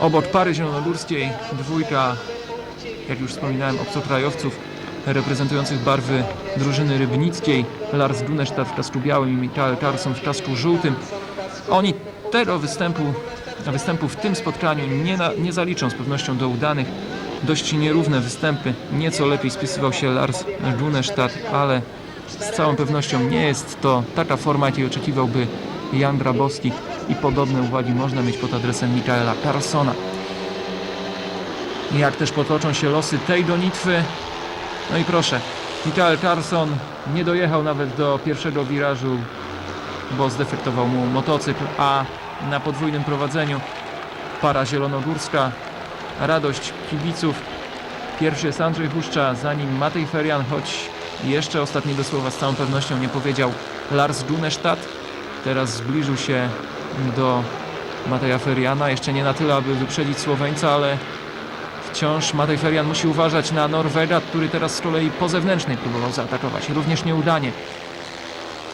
Obok pary zielonogórskiej dwójka, jak już wspominałem, obcokrajowców reprezentujących barwy drużyny rybnickiej. Lars Dunesztat w kasku białym i Mikael Carlson w kasku żółtym. Oni tego występu, występu w tym spotkaniu nie, na, nie zaliczą z pewnością do udanych. Dość nierówne występy. Nieco lepiej spisywał się Lars Dunesztat, ale z całą pewnością nie jest to taka forma, jakiej oczekiwałby Jan Grabowski i podobne uwagi można mieć pod adresem Mikaela Carlsona. Jak też potoczą się losy tej gonitwy. No i proszę, Mikael Carlson nie dojechał nawet do pierwszego wirażu, bo zdefektował mu motocykl, a na podwójnym prowadzeniu para zielonogórska, radość kibiców. Pierwszy jest Andrzej Huszcza, za nim Matej Ferian, choć jeszcze ostatniego słowa z całą pewnością nie powiedział Lars Dunesztat. Teraz zbliżył się do Mateja Feriana, jeszcze nie na tyle, aby wyprzedzić Słoweńca, ale wciąż Matej Ferian musi uważać na Norwega, który teraz z kolei po zewnętrznej próbował zaatakować, również nieudanie.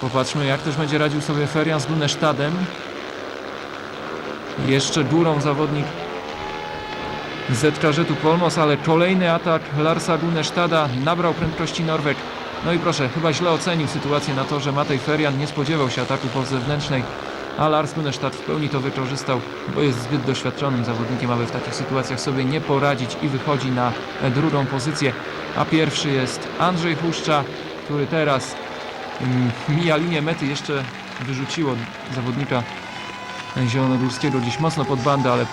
Popatrzmy, jak też będzie radził sobie Ferian z Dunesztadem. Jeszcze górą zawodnik ZKŻ-u Polmos, ale kolejny atak Larsa Dunesztada nabrał prędkości Norweg. No i proszę, chyba źle ocenił sytuację na to, że Matej Ferian nie spodziewał się ataku po zewnętrznej, a Lars Dunesztad w pełni to wykorzystał, bo jest zbyt doświadczonym zawodnikiem, aby w takich sytuacjach sobie nie poradzić i wychodzi na drugą pozycję. A pierwszy jest Andrzej Huszcza, który teraz mm, mija linię mety, jeszcze wyrzuciło zawodnika Zielonogórskiego gdzieś mocno pod bandę, ale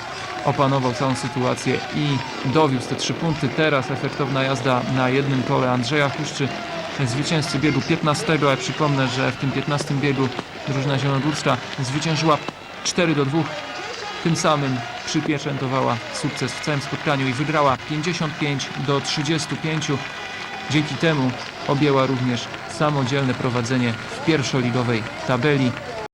opanował całą sytuację i dowiózł te trzy punkty. Teraz efektowna jazda na jednym kole Andrzeja Huszczy, zwycięzcy biegu 15. Ja przypomnę, że w tym 15 biegu drużyna zielonogórska zwyciężyła 4 do 2. Tym samym przypieczętowała sukces w całym spotkaniu i wygrała 55 do 35. Dzięki temu objęła również samodzielne prowadzenie w pierwszoligowej tabeli.